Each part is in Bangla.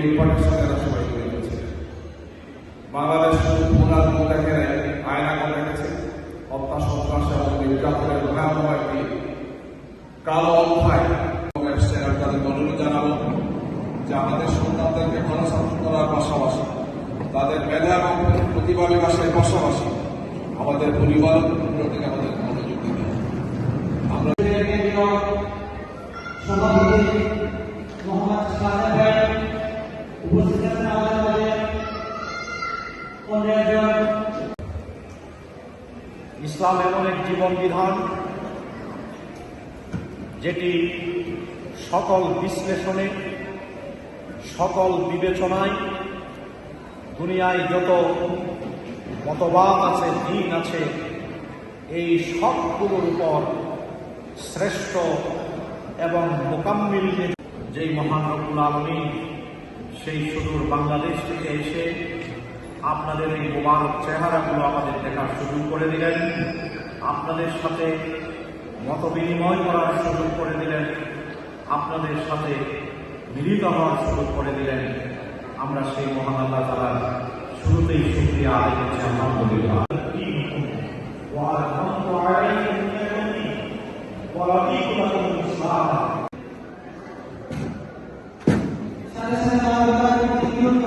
লুটপাটের সাথে সবাই জড়িত ছিলেন বাংলাদেশ পুনার মুদ্রাকে আয়না করে রেখেছে হত্যা সন্ত্রাস এবং নির্যাতনের ভয়াবহ একটি কালো অধ্যায়। অনুরোধ জানাব যে আমাদের সন্তানদেরকে গণতন্ত্র করার পাশাপাশি তাদের মেধা এবং প্রতিভা বিকাশের পাশাপাশি আমাদের পরিবার প্রতি আমাদের মনোযোগ দিতে। আমরা ইসলাম এমন এক জীবন বিধান যেটি সকল বিশ্লেষণে, সকল বিবেচনায়, দুনিয়ায় যত মতবাদ আছে, দিন আছে, এই সবগুলোর উপর শ্রেষ্ঠ এবং মোকাম্মিল যেই মহান আলমী সেই সুদূর বাংলাদেশ থেকে এসে আপনাদের এই মোবারক চেহারাগুলো আমাদের দেখার সুযোগ করে দিলেন আপনাদের সাথে মত বিনিময় করার সুযোগ করে দিলেন আপনাদের সাথে মিলিত হওয়ার সুযোগ করে দিলেন আমরা সেই মহান আল্লাহ তালার শুরুতেই শুক্রিয়া আদায় আমরা বলি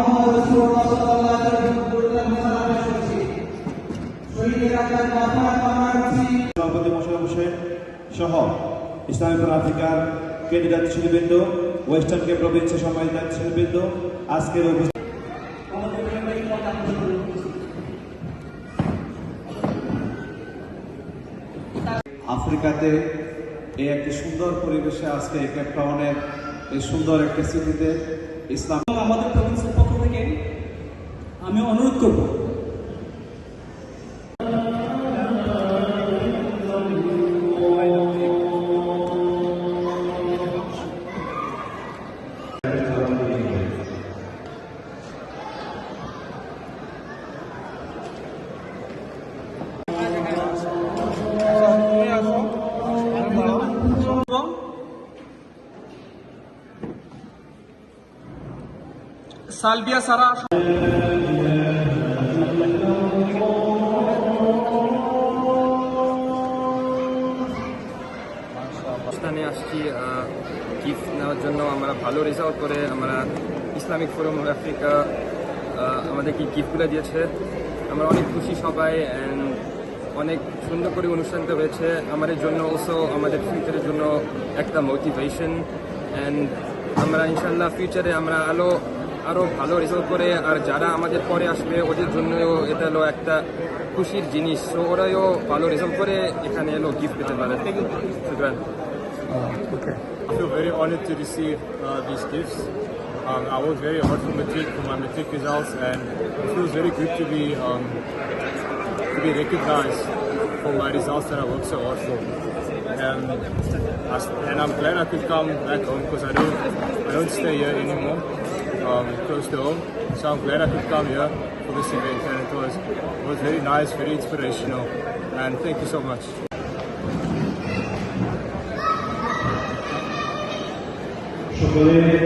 Thank you. সভাপতি মোশারফ হোসেন সহ ইসলামী আফ্রিকার ওয়েস্টার্ন কে প্রভিন্সের জাতীয় আজকের আফ্রিকাতে এই একটি সুন্দর পরিবেশে আজকে কেপ টাউনের এই সুন্দর একটি স্মৃতিতে ইসলাম আমাদের প্রভিন্সের পক্ষ থেকে আমি অনুরোধ করব সালবিয়া সারা পাকিস্তানে আসছি গিফট নেওয়ার জন্য। আমরা ভালো রেজাল্ট করে আমরা ইসলামিক ফোরাম অফ আফ্রিকা আমাদেরকে গিফটগুলো দিয়েছে। আমরা অনেক খুশি সবাই অ্যান্ড অনেক সুন্দর করে অনুষ্ঠানটা হয়েছে। আমাদের জন্য ওসো আমাদের ফিউচারের জন্য একটা মোটিভেশন অ্যান্ড আমরা ইনশাল্লাহ ফিউচারে আমরা আরও আরও ভালো রেজাল্ট করে আর যারা আমাদের পরে আসবে ওদের জন্যও এটা হলো একটা খুশির জিনিস। সো ওরাও ভালো রেজাল্ট করে এখানে এলো গিফট পেতে পারে। শুক্রান। I feel very honored to receive uh, these gifts. Um, I worked very hard for matric, for my matric results, and it feels very good to be um, to be recognized for my results that I worked so hard for. Um, and I'm glad I could come back home because I don't, I don't stay here anymore, um, close to home. So I'm glad I could come here for this event and it was, it was very nice, very inspirational and thank you so much. شکریہ